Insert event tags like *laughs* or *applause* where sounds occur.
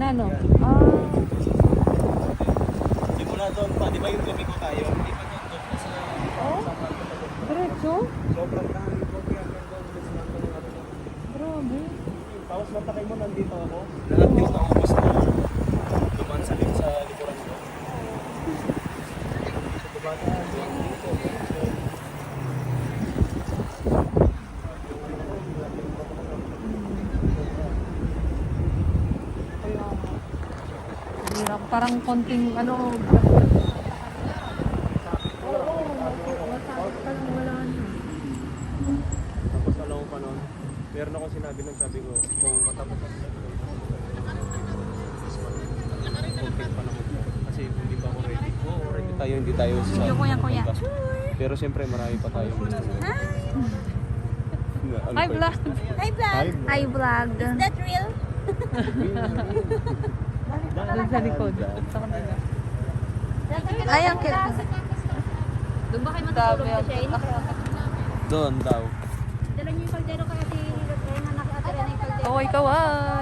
Na ano? Ah, Simula doon pa, di ba yung gabi ko tayo? Hindi pa doon doon kasi oh? Diretso? sobrang dami ko kaya hanggang doon sa mga ano. Grabe. Tapos matakay mo nandito ako. Lahat yung naubos na sa sa likuran ko. Sa Hirap. Parang konting ano. Tapos alam ko pa noon, meron akong sinabi nun, sabi ko, kung katapusan na ito, konting pa naman. Kasi hindi pa ako ready. Oo, ready tayo, hindi tayo sa... Yung kuya, kuya. Pero siyempre marami pa tayo. Ano Hi, pa vlog. Hi, vlog. Hi, vlog. Is that real? *laughs* Doon sa likod. Sa kanila. Ay, ang cute. Doon ba kayo matutulog sa Shane? Doon daw. Dala niyo yung kaldero kaya si Rena, naka-atira na yung kaldero. Kaway kaway.